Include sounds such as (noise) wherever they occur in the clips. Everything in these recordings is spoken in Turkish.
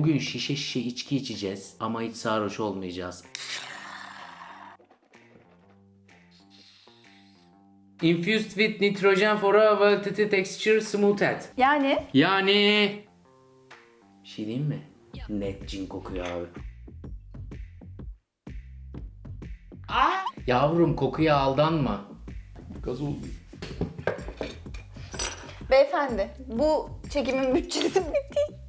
bugün şişe şişe içki içeceğiz ama hiç sarhoş olmayacağız. Infused with nitrogen for a velvety texture smoothed. Yani Yani bir şey diyeyim mi? Net cin kokuyor abi. Yavrum kokuya aldanma. Gaz oldu. beyefendi bu çekimin bütçesi (laughs) bitti.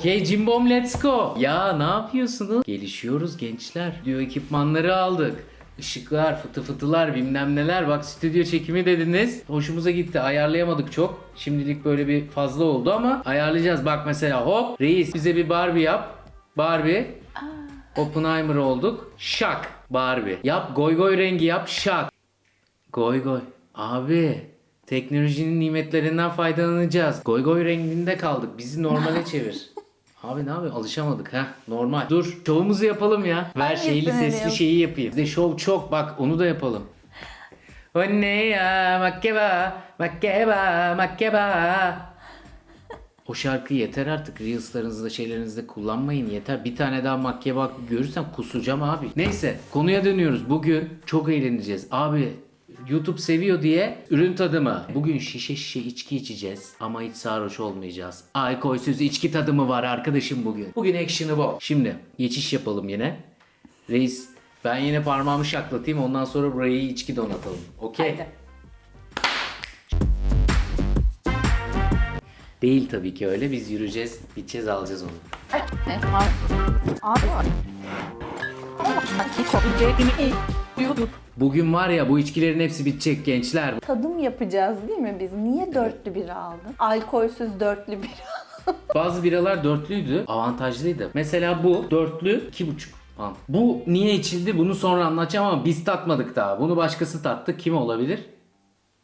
Okey Cimbom let's go. Ya ne yapıyorsunuz? Gelişiyoruz gençler. Diyor ekipmanları aldık. Işıklar, fıtı fıtılar, bilmem neler. Bak stüdyo çekimi dediniz. Hoşumuza gitti. Ayarlayamadık çok. Şimdilik böyle bir fazla oldu ama ayarlayacağız. Bak mesela hop. Reis bize bir Barbie yap. Barbie. Oppenheimer olduk. Şak. Barbie. Yap goy goy rengi yap. Şak. Goy goy. Abi teknolojinin nimetlerinden faydalanacağız. Goy goy renginde kaldık. Bizi normale çevir. (laughs) Abi ne yapıyor? Alışamadık ha. Normal. Dur şovumuzu yapalım ya. Ver Hangisini şeyli sesli diyorsun? şeyi yapayım. Bir de şov çok bak onu da yapalım. O ne ya makkeba makkeba makkeba. O şarkı yeter artık. Reels'larınızda şeylerinizde kullanmayın yeter. Bir tane daha makyaba görürsem kusacağım abi. Neyse konuya dönüyoruz. Bugün çok eğleneceğiz. Abi YouTube seviyor diye ürün tadımı. Bugün şişe şişe içki içeceğiz ama hiç sarhoş olmayacağız. Alkolsüz içki tadımı var arkadaşım bugün. Bugün action'ı bu. Şimdi geçiş yapalım yine. Reis ben yine parmağımı şaklatayım ondan sonra burayı içki donatalım. Okey. Değil tabii ki öyle. Biz yürüyeceğiz, gideceğiz, alacağız onu. Abi. Bugün var ya bu içkilerin hepsi bitecek gençler. Tadım yapacağız değil mi biz? Niye dörtlü bira aldın? Alkolsüz dörtlü bira. (laughs) Bazı biralar dörtlüydü, avantajlıydı. Mesela bu dörtlü, iki buçuk. Bu niye içildi bunu sonra anlatacağım ama biz tatmadık daha. Bunu başkası tattı. Kim olabilir?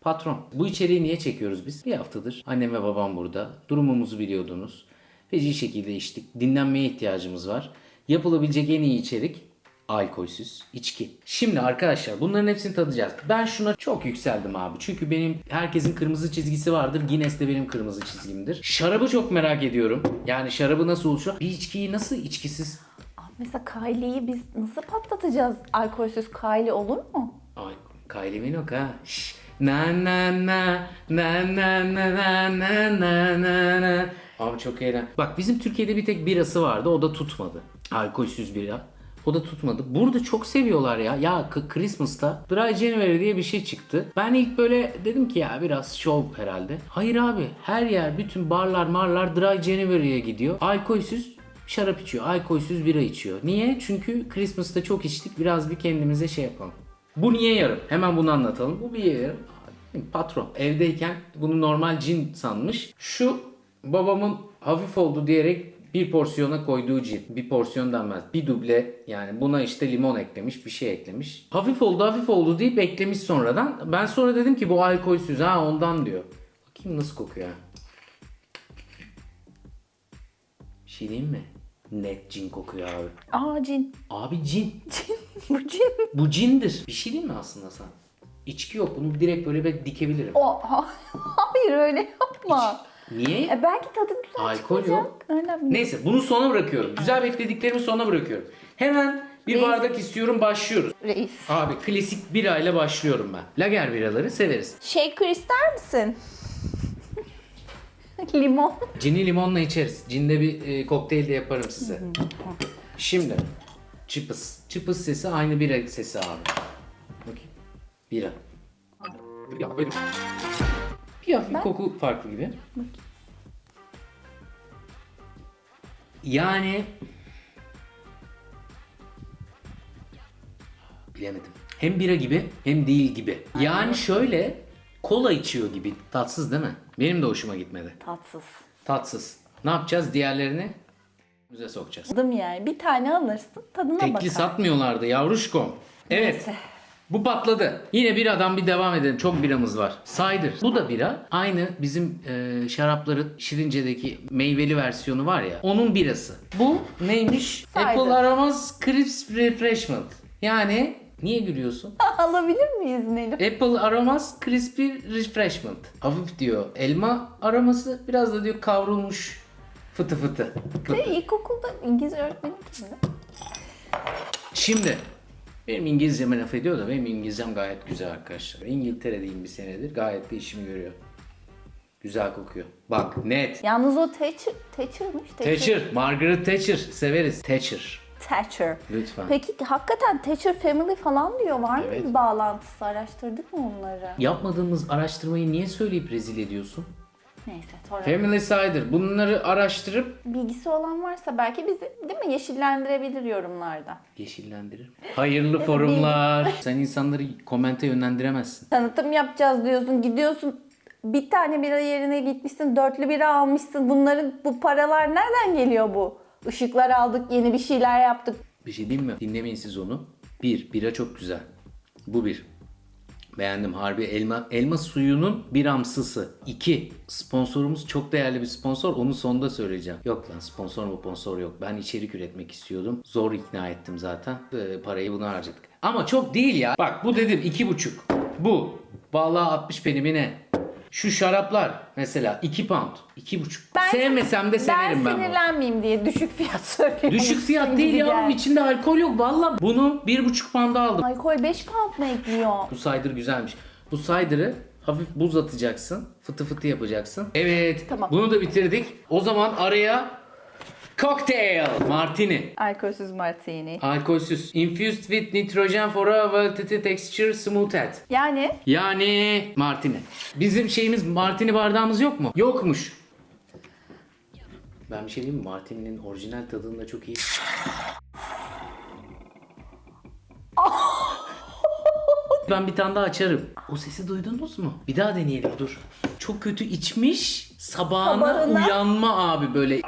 Patron. Bu içeriği niye çekiyoruz biz? Bir haftadır annem ve babam burada. Durumumuzu biliyordunuz. Feci şekilde içtik. Dinlenmeye ihtiyacımız var. Yapılabilecek en iyi içerik alkolsüz içki. Şimdi arkadaşlar bunların hepsini tadacağız. Ben şuna çok yükseldim abi. Çünkü benim herkesin kırmızı çizgisi vardır. Guinness de benim kırmızı çizgimdir. Şarabı çok merak ediyorum. Yani şarabı nasıl oluşuyor? Bir içkiyi nasıl içkisiz? Abi Mesela Kylie'yi biz nasıl patlatacağız? Alkolsüz Kylie olur mu? Ay Kylie Minogue ha. Şş. Na na na na na na na na na na na. Abi çok eğlen. Bak bizim Türkiye'de bir tek birası vardı o da tutmadı. Alkolsüz bira. O da tutmadı. Burada çok seviyorlar ya. Ya Christmas'ta Dry January diye bir şey çıktı. Ben ilk böyle dedim ki ya biraz şov herhalde. Hayır abi her yer bütün barlar marlar Dry January'ye gidiyor. Alkolsüz şarap içiyor. Alkolsüz bira içiyor. Niye? Çünkü Christmas'ta çok içtik. Biraz bir kendimize şey yapalım. Bu niye yarım? Hemen bunu anlatalım. Bu bir yarım. Patron. Evdeyken bunu normal cin sanmış. Şu babamın hafif oldu diyerek bir porsiyona koyduğu cin. Bir porsiyon denmez. Bir duble yani buna işte limon eklemiş bir şey eklemiş. Hafif oldu hafif oldu deyip eklemiş sonradan. Ben sonra dedim ki bu alkolsüz ha ondan diyor. Bakayım nasıl kokuyor ha. Bir şey diyeyim mi? Net cin kokuyor abi. Aa cin. Abi cin. (laughs) Cin. Bu cin. Bu cindir. Bir şey değil mi aslında sen? İçki yok. Bunu direkt böyle ben dikebilirim. O, (laughs) hayır öyle yapma. Niye? E belki tadı güzel Alkol çıkacak. yok. Bileyim? Neyse bunu sona bırakıyorum. Güzel beklediklerimi sona bırakıyorum. Hemen bir Reis. bardak istiyorum başlıyoruz. Reis. Abi klasik birayla başlıyorum ben. Lager biraları severiz. Shaker ister misin? (laughs) Limon. Cini limonla içeriz. Cinde bir e, kokteyl de yaparım size. Şimdi çıpıs. Çıpıs sesi aynı bira sesi abi. Bakayım. Bira. Bir hafif koku farklı gibi. Yani bilemedim. Hem bira gibi hem değil gibi. Yani şöyle kola içiyor gibi. Tatsız değil mi? Benim de hoşuma gitmedi. Tatsız. Tatsız. Ne yapacağız? Diğerlerini müze sokacağız. Tadım yani. Bir tane alırsın tadına Tekli bakar. satmıyorlardı yavruşkom. Evet. Neyse. Bu patladı. Yine bir adam bir devam edelim. Çok biramız var. Cider. Bu da bira. Aynı bizim e, şarapların Şirince'deki meyveli versiyonu var ya. Onun birası. Bu neymiş? Cider. Apple Aromas Crisp Refreshment. Yani niye gülüyorsun? (laughs) Alabilir miyiz Nilüf? Apple Aromas Crispy Refreshment. Hafif diyor. Elma aroması biraz da diyor kavrulmuş fıtı fıtı. fıtı. Senin ilkokulda İngilizce öğretmenin kimdi? Şimdi benim İngilizceme laf ediyor da benim İngilizcem gayet güzel arkadaşlar. İngiltere'deyim bir senedir gayet de işimi görüyor. Güzel kokuyor. Bak net. Yalnız o Thatcher, Thatcher'mış. Thatcher, Margaret Thatcher severiz. Thatcher. Thatcher. Lütfen. Peki hakikaten Thatcher Family falan diyor. Var mı Evet. bir bağlantısı? Araştırdık mı onları? Yapmadığımız araştırmayı niye söyleyip rezil ediyorsun? Neyse sonra. Family Cider. Bunları araştırıp Bilgisi olan varsa belki bizi değil mi yeşillendirebilir yorumlarda. yeşillendirir. Hayırlı forumlar. Sen insanları komente yönlendiremezsin. Tanıtım yapacağız diyorsun. Gidiyorsun bir tane bira yerine gitmişsin. Dörtlü bira almışsın. Bunların bu paralar nereden geliyor bu? Işıklar aldık, yeni bir şeyler yaptık. Bir şey diyeyim mi? Dinlemeyin siz onu. Bir, bira çok güzel. Bu bir. Beğendim harbi elma elma suyunun bir amsısı. İki, sponsorumuz çok değerli bir sponsor. Onu sonunda söyleyeceğim. Yok lan sponsor mu sponsor yok. Ben içerik üretmek istiyordum. Zor ikna ettim zaten. Ee, parayı buna harcadık. Ama çok değil ya. Bak bu dedim iki buçuk. Bu. Vallahi 60 peni mi ne? Şu şaraplar mesela 2 pound. 2,5. Sevmesem de severim ben, Ben bunu. sinirlenmeyeyim diye düşük fiyat (laughs) söylüyorum. Düşük fiyat değil yavrum içinde alkol yok valla. Bunu 1,5 pound'a aldım. Alkol 5 pound mı ekliyor? Bu cider güzelmiş. Bu cider'ı hafif buz atacaksın. Fıtı fıtı yapacaksın. Evet. Tamam. Bunu da bitirdik. O zaman araya cocktail martini. Alkolsüz martini. Alkolsüz. Infused with nitrogen for a velvety texture smoothed. Yani Yani martini. Bizim şeyimiz martini bardağımız yok mu? Yokmuş. Ben bir şey diyeyim mi? Martini'nin orijinal tadını da çok iyi. (laughs) ben bir tane daha açarım. O sesi duydunuz mu? Bir daha deneyelim dur. Çok kötü içmiş. Sabahına, Sabahına. uyanma abi böyle.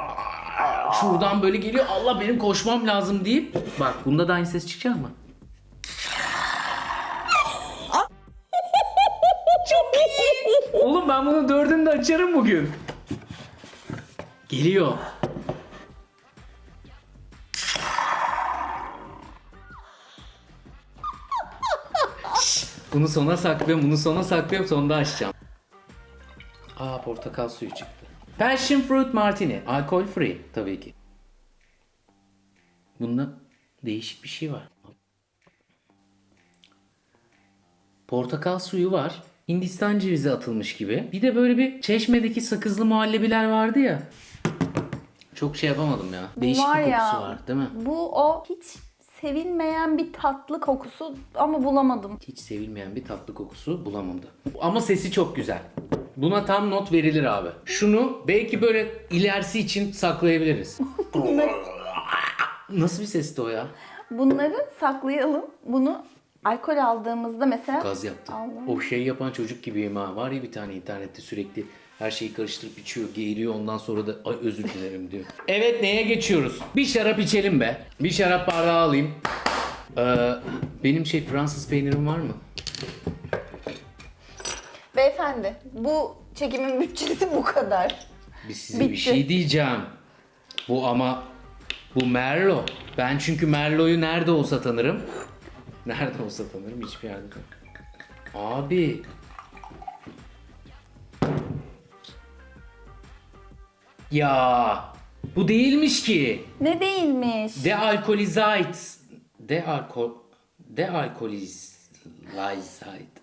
Şuradan böyle geliyor. Allah benim koşmam lazım deyip. Bak bunda da aynı ses çıkacak mı? (laughs) Oğlum ben bunun dördünü de açarım bugün. Geliyor. Bunu sona saklıyorum, bunu sona saklıyorum, sonunda açacağım. Aa portakal suyu çıktı. Passion Fruit Martini, alkol free tabii ki. Bunda değişik bir şey var. Portakal suyu var. Hindistan cevizi atılmış gibi. Bir de böyle bir çeşmedeki sakızlı muhallebiler vardı ya. Çok şey yapamadım ya. Değişik var bir kokusu ya, var değil mi? Bu o hiç sevilmeyen bir tatlı kokusu ama bulamadım. Hiç sevilmeyen bir tatlı kokusu bulamadı. Ama sesi çok güzel. Buna tam not verilir abi. Şunu belki böyle ilerisi için saklayabiliriz. Nasıl bir sesti o ya? Bunları saklayalım. Bunu alkol aldığımızda mesela Gaz yaptı. Allah. O şey yapan çocuk gibiyim ha. Var ya bir tane internette sürekli her şeyi karıştırıp içiyor, geğiriyor ondan sonra da ay özür dilerim diyor. Evet neye geçiyoruz? Bir şarap içelim be. Bir şarap bardağı alayım. Ee, benim şey Fransız peynirim var mı? Beyefendi bu çekimin bütçesi bu kadar. Bir size bir Bitti. şey diyeceğim. Bu ama bu Merlot. Ben çünkü Merlot'u nerede olsa tanırım. Nerede olsa tanırım hiçbir yerde. Abi. Ya bu değilmiş ki. Ne değilmiş? Dealkolizate. Dealkol Dealkolizate.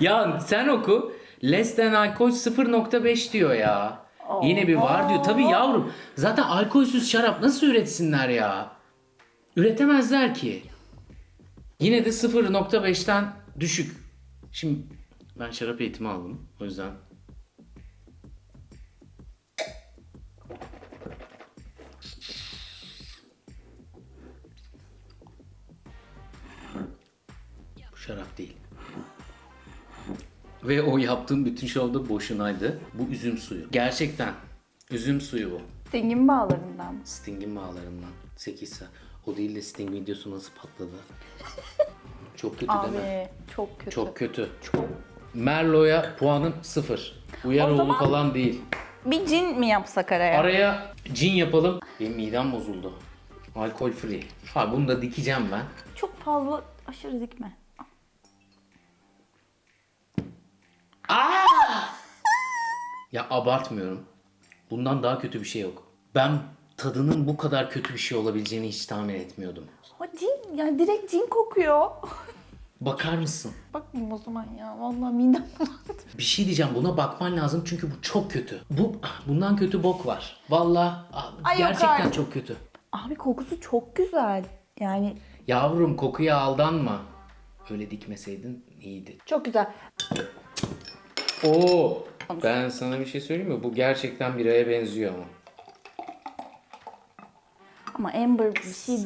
Ya sen oku. Less than alkol 0.5 diyor ya. Yine bir var diyor. Tabii yavrum. Zaten alkolsüz şarap nasıl üretsinler ya? Üretemezler ki. Yine de 0.5'ten düşük. Şimdi ben şarap eğitimi aldım. O yüzden Bu şarap değil. Ve o yaptığım bütün şovda boşunaydı. Bu üzüm suyu. Gerçekten üzüm suyu bu. Zengin bağlarından. Sting'in bağlarından. 8 saat. O değil de Sting videosu nasıl patladı. (laughs) Çok kötü değil mi? Abi çok kötü. Çok kötü. Merlo'ya puanım sıfır. Uyaroğlu zaman- falan değil. Bir cin mi yapsak araya? Araya cin yapalım. Benim midem bozuldu. Alkol free. Ha bunu da dikeceğim ben. Çok fazla aşırı dikme. Ya abartmıyorum. Bundan daha kötü bir şey yok. Ben tadının bu kadar kötü bir şey olabileceğini hiç tahmin etmiyordum. O cin yani direkt cin kokuyor. Bakar mısın? Bakmayayım o zaman ya. Vallahi midem bulandı. Bir şey diyeceğim buna bakman lazım çünkü bu çok kötü. Bu bundan kötü bok var. Vallahi ah, Ay yok gerçekten artık. çok kötü. Abi kokusu çok güzel. Yani Yavrum kokuya aldanma. Öyle dikmeseydin iyiydi. çok güzel. Oo, ben sana bir şey söyleyeyim mi? Bu gerçekten biraya benziyor ama. Ama Amber bir şey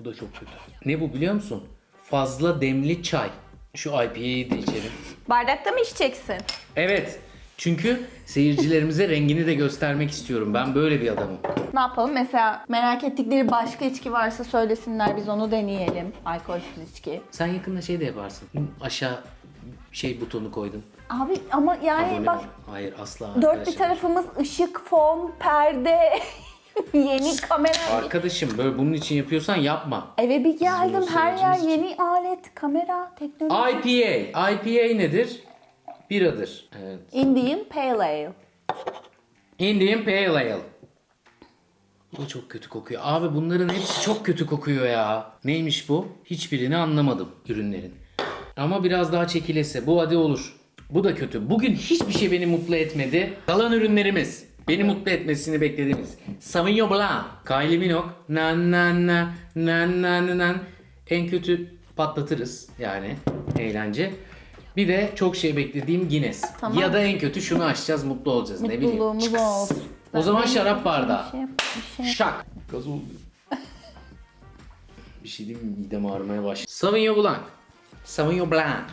Bu da çok kötü. Ne bu biliyor musun? Fazla demli çay. Şu IPA'yı de içelim. Bardakta mı içeceksin? Evet. Çünkü seyircilerimize rengini de göstermek istiyorum. Ben böyle bir adamım. Ne yapalım? Mesela merak ettikleri başka içki varsa söylesinler biz onu deneyelim. Alkolsüz içki. Sen yakında şey de yaparsın. Aşağı şey butonu koydun. Abi ama yani Abone bak ol. Hayır asla dört bir arkadaşlar. tarafımız ışık, fon, perde, (laughs) yeni kamera. Arkadaşım böyle bunun için yapıyorsan yapma. Eve bir geldim her yer seyircimiz yeni alet, kamera, teknoloji. IPA. IPA nedir? Biradır. Evet. Indian Pale Ale. Indian Pale Ale. Bu çok kötü kokuyor. Abi bunların hepsi çok kötü kokuyor ya. Neymiş bu? Hiçbirini anlamadım ürünlerin. Ama biraz daha çekilese. Bu hadi olur. Bu da kötü. Bugün hiçbir şey beni mutlu etmedi. Kalan ürünlerimiz. Beni mutlu etmesini beklediğimiz. Sauvignon Blanc. Kylie Minogue. Nan nan nan nan nan, nan. En kötü patlatırız yani. Eğlence. Bir de çok şey beklediğim Guinness. Tamam. Ya da en kötü şunu açacağız mutlu olacağız. Ne bileyim. Mutluluğumuz Çıkıs. olsun. O zaman Ben- şarap bardağı. Bir şey, bir şey. Şak. Gaz oldu. (laughs) bir şey diyeyim mi? Midem ağrımaya başladı. Sauvignon Blanc. Sauvignon Blanc.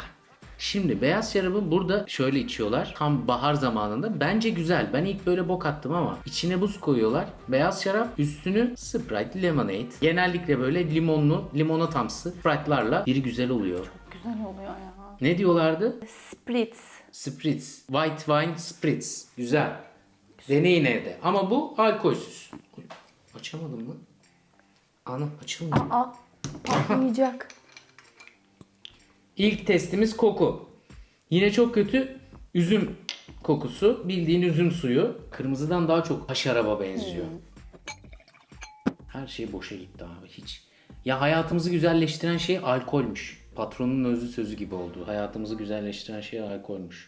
Şimdi beyaz şarabı burada şöyle içiyorlar. Tam bahar zamanında. Bence güzel. Ben ilk böyle bok attım ama içine buz koyuyorlar. Beyaz şarap üstünü Sprite Lemonade. Genellikle böyle limonlu, limonatamsı Sprite'larla biri güzel oluyor. Güzel oluyor ya. Ne diyorlardı? Spritz. Spritz. White wine spritz. Güzel. Deneyin evde. Ama bu alkolsüz. Açamadım mı? Ana açılmıyor. Aa, patlayacak. İlk testimiz koku. Yine çok kötü üzüm kokusu. Bildiğin üzüm suyu. Kırmızıdan daha çok haşaraba benziyor. Her şey boşa gitti abi hiç. Ya hayatımızı güzelleştiren şey alkolmüş. Patronun özlü sözü gibi oldu. Hayatımızı güzelleştiren şey alkolmüş.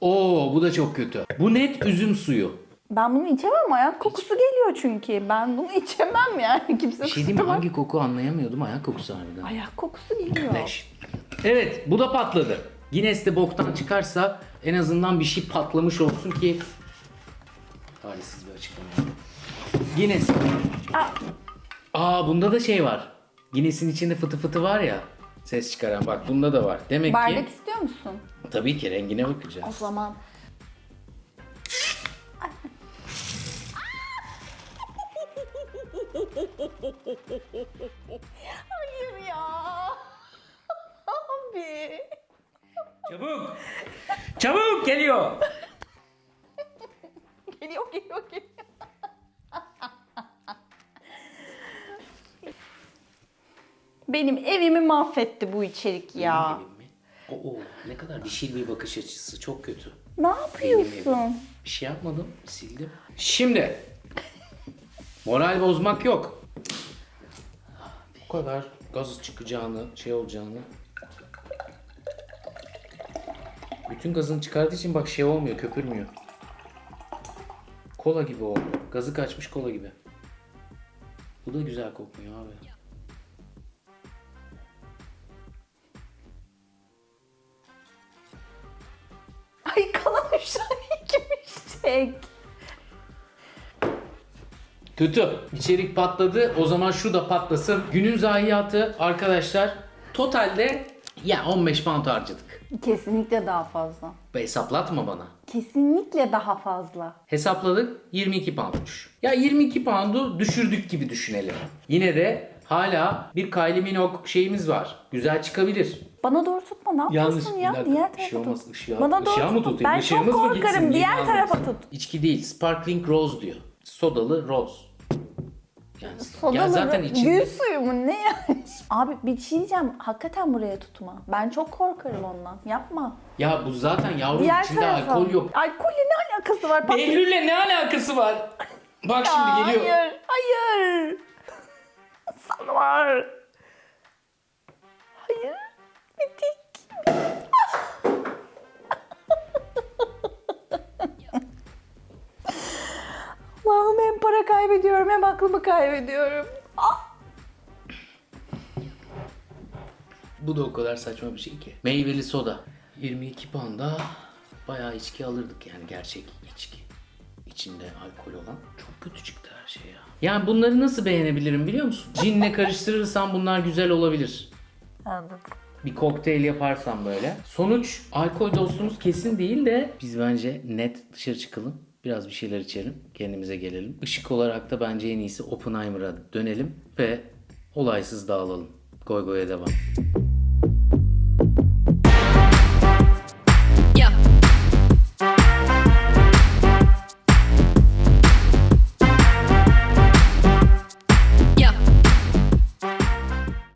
Oo bu da çok kötü. Bu net üzüm suyu. Ben bunu içemem. Ayak kokusu geliyor çünkü. Ben bunu içemem yani. (laughs) Kimse Bir şey diyeyim mi? kusura bak- Hangi koku anlayamıyordum. Ayak kokusu harbiden. Ayak kokusu geliyor. Leş. Evet bu da patladı. Guinness de boktan çıkarsa en azından bir şey patlamış olsun ki talihsiz bir açıklama. Guinness. Aa bunda da şey var. Guinness'in içinde fıtı fıtı var ya. Ses çıkaran bak bunda da var. Demek Bardak ki istiyor musun? tabii ki rengine O bakacağız. zaman. Hayır ya. Abi. Çabuk. Çabuk geliyor. Geliyor geliyor geliyor. Benim evimi mahvetti bu içerik ya. Benim evim mi? Oo, ne kadar dişil bir bakış açısı. Çok kötü. Ne yapıyorsun? Bir şey yapmadım. Sildim. Şimdi. Moral bozmak yok. Bu kadar gaz çıkacağını, şey olacağını. Bütün gazını çıkardığı için bak şey olmuyor, köpürmüyor. Kola gibi oldu. Gazı kaçmış kola gibi. Bu da güzel kokmuyor abi. Kötü. İçerik patladı. O zaman şu da patlasın. Günün zayiatı arkadaşlar. Totalde ya 15 pound harcadık. Kesinlikle daha fazla. Be hesaplatma bana. Kesinlikle daha fazla. Hesapladık 22 poundmuş. Ya 22 poundu düşürdük gibi düşünelim. Yine de hala bir Kylie Minogue şeyimiz var. Güzel çıkabilir. Bana doğru tutma ne yapıyorsun Yanlış ya? bir dakika. Diğer şey tarafa olmaz. tut. Işığa, Bana doğru ışığa mı tut. tutayım? Ben Işığımız çok mı korkarım. gitsin? Diğer Niye tarafa tut. İçki değil. Sparkling Rose diyor. Sodalı Rose. Yani, Soda ya mı? zaten içinde... Gül suyu mu? Ne yani? Abi bir şey diyeceğim. Hakikaten buraya tutma. Ben çok korkarım ondan. Yapma. Ya bu zaten yavrum Diğer içinde tarafa. alkol yok. Alkolle ne alakası var? Bak- Behlül'le ne alakası var? Bak şimdi geliyor. Hayır. Hayır. Sana var. Kaybediyorum hem aklımı kaybediyorum. Ah! Bu da o kadar saçma bir şey ki. Meyveli soda. 22 pound'a bayağı içki alırdık yani gerçek içki. İçinde alkol olan. Çok kötü çıktı her şey ya. Yani bunları nasıl beğenebilirim biliyor musun? Cinle karıştırırsam bunlar güzel olabilir. Anladım. Bir kokteyl yaparsam böyle. Sonuç alkol dostumuz kesin değil de biz bence net dışarı çıkalım. Biraz bir şeyler içelim. Kendimize gelelim. Işık olarak da bence en iyisi Oppenheimer'a dönelim ve olaysız dağılalım. Goy goya devam.